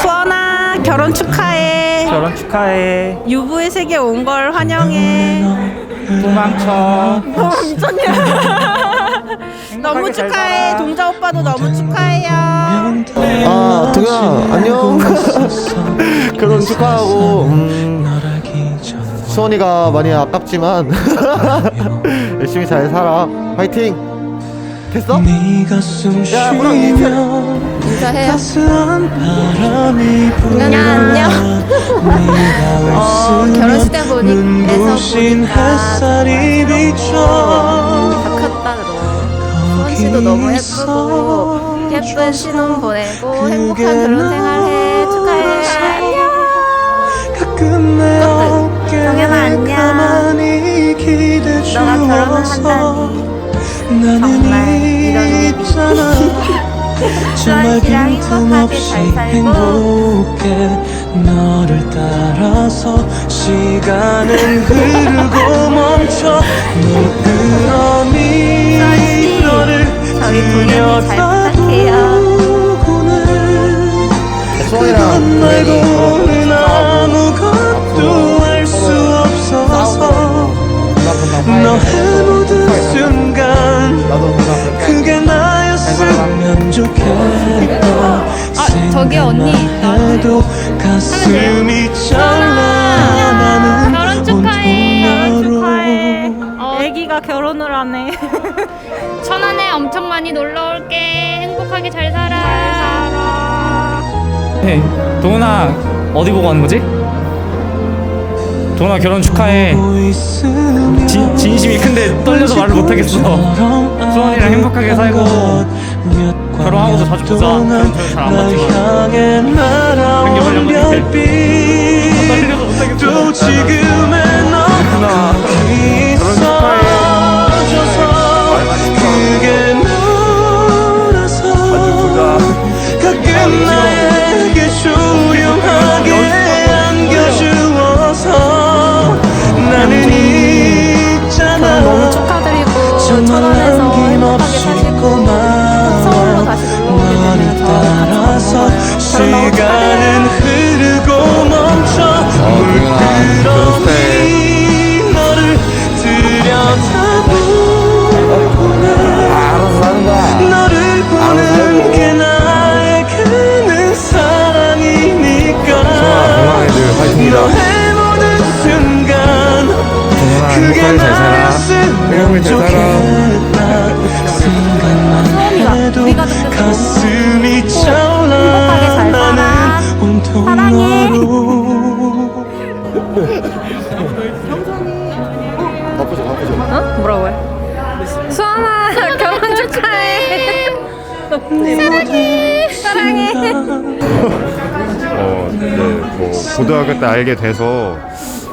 수원아 결혼 축하해. 결혼 축하해. 유부의 세계 온 걸 환영해. 도망쳐. 어, 미쳤냐? 너무 잘 축하해. 동자 오빠도 너무 축하해요. 아, 동현아, 안녕. 결혼 축하하고, 음, 수원이가 많이 아깝지만, 열심히 잘 살아. 화이팅! 됐어? 야, 뭐랑 인사해요. 안녕 안녕 어, 결혼식 때 보니 보니까 다 컸다 너 수원 씨도 너무 예쁘고 예쁜 신혼 보내고 행복한 결혼 생활해. 축하해. 안녕 동현아 안녕. 너가 결혼을 한다니. 정말 이런 일이 씨랑 행복하게 잘 살고 너를 따라서 시간은 흐르 저희 동현이 잘 부탁해요. 수원이랑 말고는 아무것도 할 수 없어서 너의 모든 순간 나도 누나 그게 나였으면 좋겠다 아, 저기 언니, 가슴이 잘나 나는 결혼 축하해. 축하해. 너로 어, 결혼을 하네. 천안에 엄청 많이 놀러 올게. 행복하게 잘 살아. 네. 동훈아 어디 보고 가는 거지? 동훈아 결혼 축하해. 진, 진심이 큰데 떨려서 말을 못하겠어. 수원이랑 행복하게 살고 결혼하고도 자주 보자. 잘안 봤지만. 땡겨보려고 했는데. 떨려서 못하겠어. 지금의 너 우리가 거 가슴이 차올라 잘 살아. 나는 온통 사랑해. 너로 바쁘죠, 바쁘죠. 어? 뭐라고요? 수아나 결혼 축하해. 사랑해. 사랑해. 어, 네, 뭐 고등학교 때 알게 돼서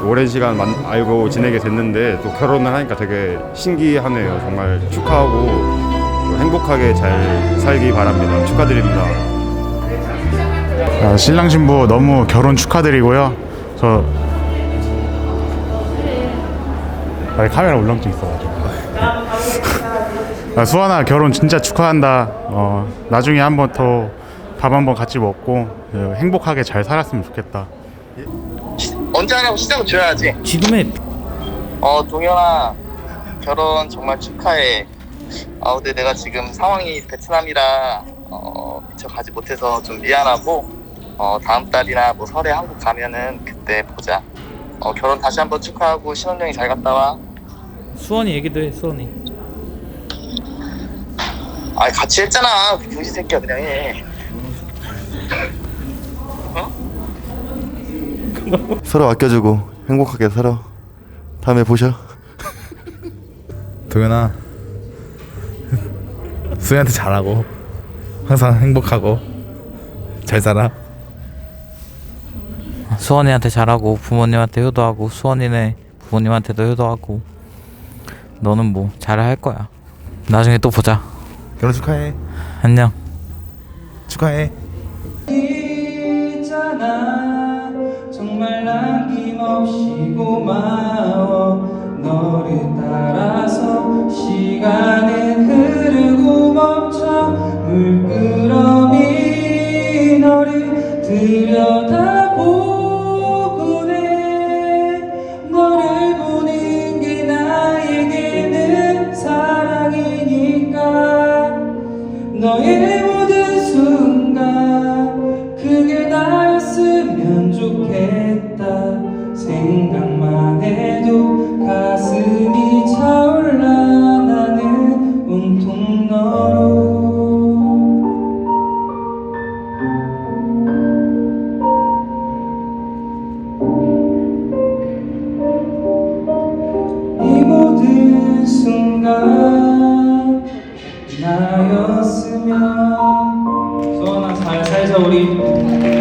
오랜 시간 만, 알고 지내게 됐는데 또 결혼을 하니까 되게 신기하네요. 정말 축하하고 또 행복하게 잘 살기 바랍니다. 축하드립니다. 아, 신랑 신부 너무 결혼 축하드리고요. 저 아, 카메라 울렁증 있어가지고. 아, 수아나 결혼 진짜 축하한다. 어, 나중에 한번 더 밥 한번 같이 먹고 어, 행복하게 잘 살았으면 좋겠다. 언제 하냐고 시장 줘야지. 지금의 어 동현아 결혼 정말 축하해. 아 근데 내가 지금 상황이 베트남이라 어 미처 가지 못해서 좀 미안하고 어 다음 달이나 뭐 설에 한국 가면은 그때 보자. 어 결혼 다시 한번 축하하고 신혼여행 잘 갔다 와. 수원이 얘기도 해 수원이. 아 같이 했잖아. 그 병신 새끼야 그냥 해. 서로 아껴주고 행복하게 살아. 다음에 보셔. 도현아 수현한테 잘하고 항상 행복하고 잘 살아 수원이한테 잘하고 부모님한테 효도하고 수원이네 부모님한테도 효도하고 너는 뭐 잘할 거야. 나중에 또 보자. 결혼 축하해 안녕. 축하해 있잖아 없이고만 네가 나였으면 소원아 잘 살자 우리.